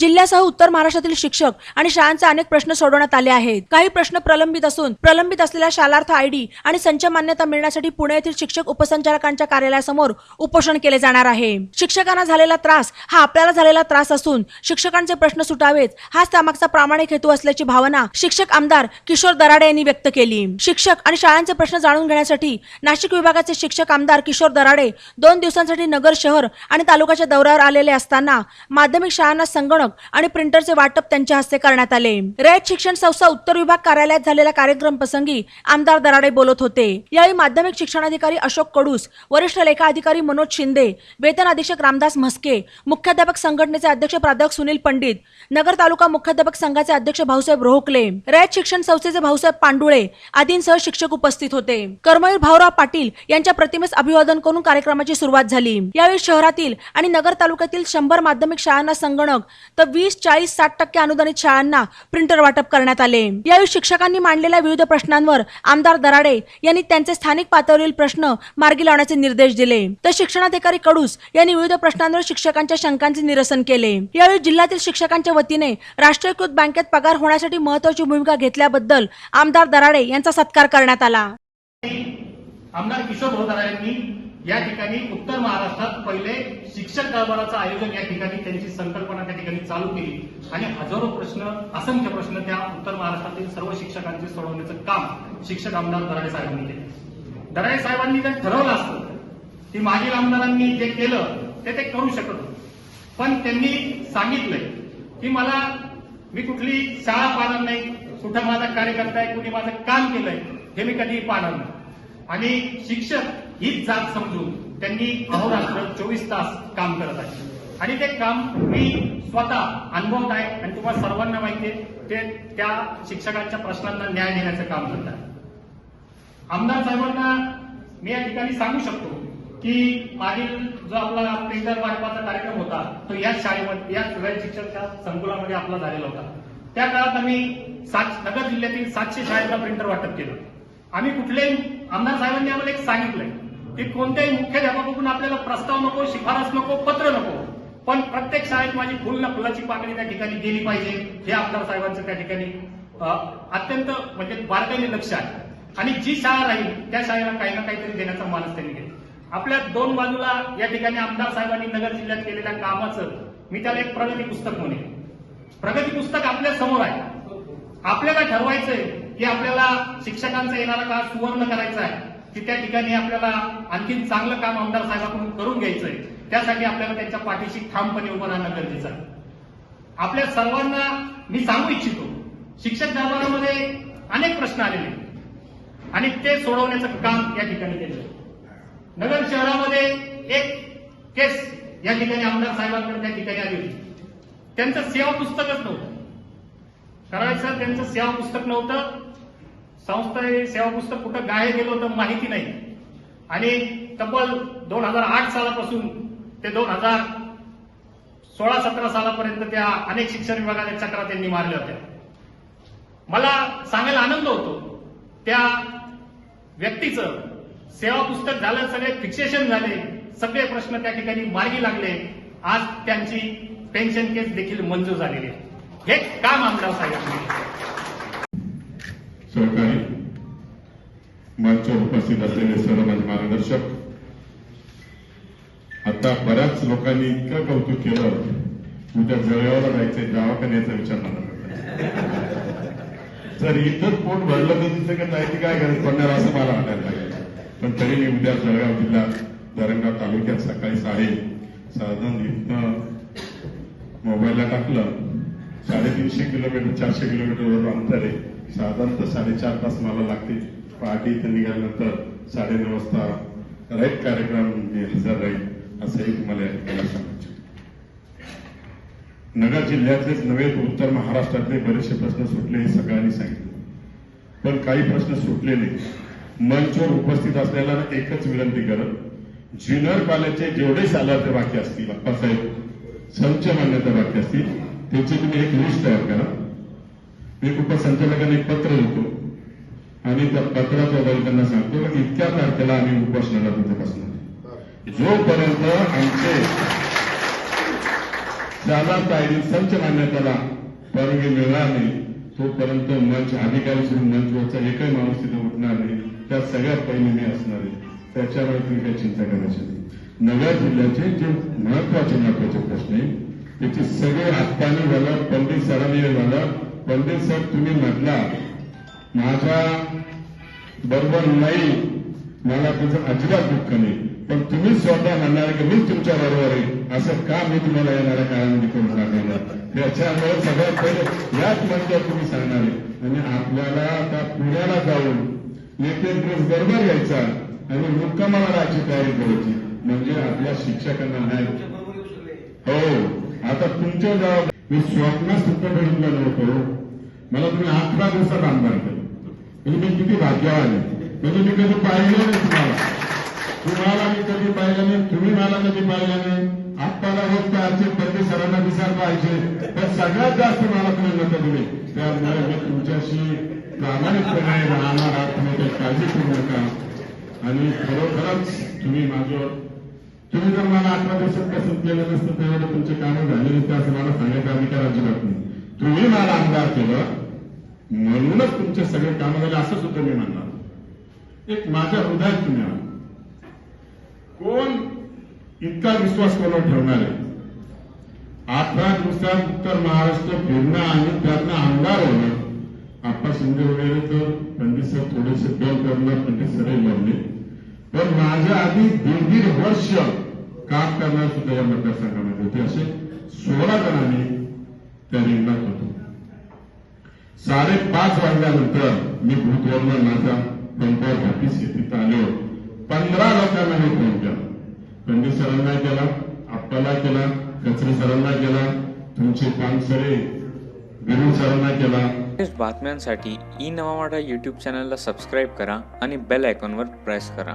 जिल्ह्यासह उत्तर महाराष्ट्रातील शिक्षक आणि शाळांचे अनेक प्रश्न सोडवण्यात आले आहेत. काही प्रश्न प्रलंबित असून प्रलंबित असलेल्या शालार्थ आयडी आणि संच मान्यता मिळण्यासाठी पुणे येथील शिक्षक उपसंचालकांच्या कार्यालयासमोर उपोषण केले जाणार आहे. शिक्षकांना झालेला त्रास हा आपल्याला झालेला त्रास असून शिक्षकांचे प्रश्न सुटावेत हाच त्यामागचा प्रामाणिक हेतू असल्याची भावना शिक्षक आमदार किशोर दराडे यांनी व्यक्त केली. शिक्षक आणि शाळांचे प्रश्न जाणून घेण्यासाठी नाशिक विभागाचे शिक्षक आमदार किशोर दराडे दोन दिवसांसाठी नगर शहर आणि तालुक्याच्या दौऱ्यावर आलेले असताना माध्यमिक शाळांना संगणक आणि प्रिंटरचे वाटप त्यांच्या हस्ते करण्यात आले. रयत शिक्षण संस्था उत्तर विभाग कार्यालयात झालेल्या कार्यक्रम प्रसंगी आमदार दराडे बोलत होते. यावेळी माध्यमिक शिक्षणाधिकारी अशोक कडूस वरिष्ठ लेखा अधिकारी मनोज शिंदे वेतन अधीक्षक रामदास म्हस्के मुख्याध्यापक संघटनेचे अध्यक्ष प्राध्यापक सुनील पंडित नगर तालुका मुख्याध्यापक संघाचे अध्यक्ष भाऊसाहेब रोहकले रयत शिक्षण संस्थेचे भाऊसाहेब पांडुळे आदींसह शिक्षक उपस्थित होते. कर्मवीर भाऊराव पाटील यांच्या प्रतिमेस अभिवादन करून कार्यक्रमाची सुरुवात झाली. यावेळी शहरातील आणि नगर तालुक्यातील शंभर माध्यमिक शाळांना संगणक तर वीस चाळीस साठ टक्के अनुदानित शाळांना प्रिंटर वाटप करण्यात आले. यावेळी शिक्षकांनी मांडलेल्या विविध प्रश्नांवर आमदार दराडे यांनी त्यांचे स्थानिक पातळीवरील प्रश्न मार्गी लावण्याचे निर्देश दिले. तर शिक्षणाधिकारी कडूस यांनी विविध प्रश्नांवर शिक्षकांच्या शंकांचे निरसन केले. यावेळी जिल्ह्यातील शिक्षकांच्या वतीने राष्ट्रीयकृत बँकेत पगार होण्यासाठी महत्वाची भूमिका घेतल्याबद्दल आमदार दराडे यांचा सत्कार करण्यात आला. आमदार किशोर भोदारा यांनी या ठिकाणी उत्तर महाराष्ट्रात पहिले शिक्षक दरबाराचं आयोजन या ठिकाणी त्यांची संकल्पना त्या ठिकाणी चालू केली. आणि हजारो प्रश्न असंख्य प्रश्न त्या उत्तर महाराष्ट्रातील सर्व शिक्षकांचे सोडवण्याचं काम शिक्षक आमदार दराडे साहेबांनी केलं. दराडे साहेबांनी जर ठरवलं असतं की मागील आमदारांनी जे केलं ते ते करू शकत होते. पण त्यांनी सांगितलंय की मला मी कुठली शाळा पाहणार नाही कुठं माझा कार्यकर्ता आहे कुणी माझं काम केलंय हे मी कधीही पाहणार नाही. आणि शिक्षक हीच जात समजून त्यांनी अहोरात्र चोवीस तास काम करत आहे. आणि ते काम मी स्वतः अनुभवत आहे आणि तुम्हाला सर्वांना माहिती आहे ते त्या शिक्षकांच्या प्रश्नांना न्याय देण्याचं काम करत आहे आमदार साहेबांना मी या ठिकाणी सांगू शकतो की मागील जो आपला प्रिंटर वाटपाचा कार्यक्रम होता तो याच शाळेमध्ये याच रयत शिक्षणच्या संकुलामध्ये आपला झालेला होता. त्या काळात आम्ही सात नगर जिल्ह्यातील सातशे शाळेला प्रिंटर वाटप केलं. आम्ही कुठलेही आमदार साहेबांनी आम्हाला एक सांगितलंय की कोणत्याही मुख्याध्यापकाकडून आपल्याला प्रस्ताव नको शिफारस नको पत्र नको. पण प्रत्येक शाळेत माझी फुल ना फुलाची पाकळी त्या ठिकाणी गेली पाहिजे हे आमदार साहेबांचं त्या ठिकाणी अत्यंत म्हणजे बारकाईने लक्ष आहे. आणि जी शाळा राहील त्या शाळेला काही ना काहीतरी देण्याचा मानस त्यांनी घेतला. आपल्या दोन बाजूला या ठिकाणी आमदार साहेबांनी नगर जिल्ह्यात केलेल्या कामाचं मी त्याला एक प्रगती पुस्तक म्हणे प्रगती पुस्तक आपल्यासमोर आहे. आपल्याला ठरवायचंय की आपल्याला शिक्षकांचा येणारा काळ सुवर्ण करायचा आहे. की त्या ठिकाणी आपल्याला आणखीन चांगलं काम आमदार साहेबांकडून करून घ्यायचंय. त्यासाठी आपल्याला त्यांच्या पाठीशी ठामपणे उभं राहणं गरजेचं आहे. आपल्या सर्वांना मी सांगू इच्छितो शिक्षक दरबारामध्ये अनेक प्रश्न आलेले आणि ते सोडवण्याचं काम या ठिकाणी केलं नगर शहरामध्ये एक केस या ठिकाणी आमदार साहेबांकडे त्या ठिकाणी आली होती. त्यांचं सेवा पुस्तकच नव्हतं. करायचं त्यांचं सेवा पुस्तक नव्हतं. संस्था हे सेवा पुस्तक कुठं गाय गेलं होतं माहिती नाही. आणि तब्बल दोन हजार आठ सालापासून ते दोन हजार सोळा सतरा सालापर्यंत त्या अनेक शिक्षण विभागाच्या चक्रा त्यांनी मारल्या होत्या. मला सांगायला आनंद होतो. त्या व्यक्तीचं सेवा पुस्तक झालं सगळे फिक्सेशन झाले सगळे प्रश्न त्या ठिकाणी मार्गी लागले. आज त्यांची पेन्शन केस देखील मंजूर झालेली आहे. हे काम आमदार साहेबांनी सहकारी मंचावर उपस्थित असलेले सर्व माझे मार्गदर्शक. आता बऱ्याच लोकांनी इतकं कौतुक केलं उद्या जळगावला जायचंय दवाखान्याचा विचार मला जर इथंच पोट भरलं तर तिथे जायची काय गरज पडणार असं मला वाटायला लागेल. पण तरी मी उद्या जळगाव जिल्हा धरणगाव तालुक्यात सकाळी साडे साधारण इथनं मोबाईलला टाकलं. साडेतीनशे किलोमीटर चारशे किलोमीटरवर अंतर आहे. साधारणतः साडेचार तास मला लागते पहाटे इथं निघाल्यानंतर साडेनऊ वाजता राईट कार्यक्रम मी हजर राहील असंही तुम्हाला या ठिकाणी सांगायचं नगर जिल्ह्यातलेच नव्हे तर उत्तर महाराष्ट्रातले बरेचसे प्रश्न सुटले हे सगळ्यांनी सांगितले. पण काही प्रश्न सुटले नाही. मंचवर उपस्थित असलेला एकच विनंती करत ज्युनियर कॉलेजचे जेवढे सालाचे बाकी असतील अप्पासाहेब संच मान्यता बाकी असतील त्याची तुम्ही एक लिस्ट तयार करा. मी उपसंचालकांना एक पत्र लिहितो आणि त्या आधारे त्यांना सांगतो की इतक्या तारखेला आम्ही उपोषणाला तिथे बसणार जोपर्यंत आमचे शालार्थ आयडी संच मान्यतेला परवानगी मिळणार नाही तोपर्यंत मंच अधिकारी सोडून मंचवरचा एकही माणूस तिथे उठणार नाही. त्या सगळ्यात पहिले मी असणार आहे. त्याच्यावर तुम्ही काही चिंता करायची नाही. नगर जिल्ह्याचे जे महत्त्वाचे महत्त्वाचे प्रश्न आहे त्याचे सगळे हातपाणी झालं पंडित सरांनी झालं पंडित सर तुम्ही म्हटला. माझ्या बरोबर नाही मला त्याचं अजिबात दुःख नाही. पण तुम्ही स्वतः म्हणणार की मीच तुमच्या बरोबर आहे. असं का मी तुम्हाला येणाऱ्या काळामध्ये करून दाखवणार त्याच्यामुळे सगळ्यात पहिले याच म्हणजे तुम्ही सांगणार आहे. आणि आपल्याला आता पुण्याला जाऊन नेते ड्रेस बरोबर घ्यायचा आणि मुक्कामाला राहायची तयारी करायची. म्हणजे आपल्या शिक्षकांना नाही. हो आता तुमच्या जबाब मी स्वप्न सुद्धा भेटलं नव्हतं. मला तुम्ही अकरा दिवसात आमदार केलं. म्हणजे मी किती भाग्यवान आहे. म्हणजे मी कधी पाहिलं नाही तुम्हाला. तुम्हाला मी कधी पाहिलं नाही तुम्ही मला कधी पाहिलं नाही. आत्ताला होत आजचे पंडित सरांना दिसायला पाहिजे. पण सगळ्यात जास्त मला तुम्ही नका दिले. त्यामुळे मी तुमच्याशी प्रामाणिकपणे राहणार आहात. तुम्ही काही काळजी करू नका. आणि खरोखरच तुम्ही माझं तुम्ही जर मला अकरा दिवसात पसंत केलं नसतं तेवढं तुमचे कामं झाले नसते असं मला सांगायचा अधिकार अजिबात नाही. तुम्ही मला आमदार केलं म्हणूनच तुमचे सगळे कामं झाले असं सुद्धा मी म्हणणार. एक माझ्या हृदयात तुम्ही आला. कोण इतका विश्वास कोणावर ठेवणार आहे? अठरा दिवसात उत्तर महाराष्ट्र फिरणं आणि त्यातनं आमदार होणं आप्पा शिंदे वगैरे तर पंडित सर थोडेसे कल करणार पंडित सरही म्हणले. पण माझ्या आधी दीड दीड वर्ष काम करणार सुद्धा या मतदारसंघामध्ये होते. असे सोळा जणांनी त्यांनी साडेपाच वाजल्यानंतर मी भूतवरनं माझा पंपावर ऑफिस तिथं आलो. पंधरा लोकांना मी फोन केला. पंडित सरांना केला आपल्याला केला कचरे सरांना केला तुमचे पानसरे गुरु सरांना केला. बातम्यांसाठी ई नवा मराठा यूट्यूब चॅनलला सबस्क्राईब करा आणि बेल आयकॉनवर प्रेस करा.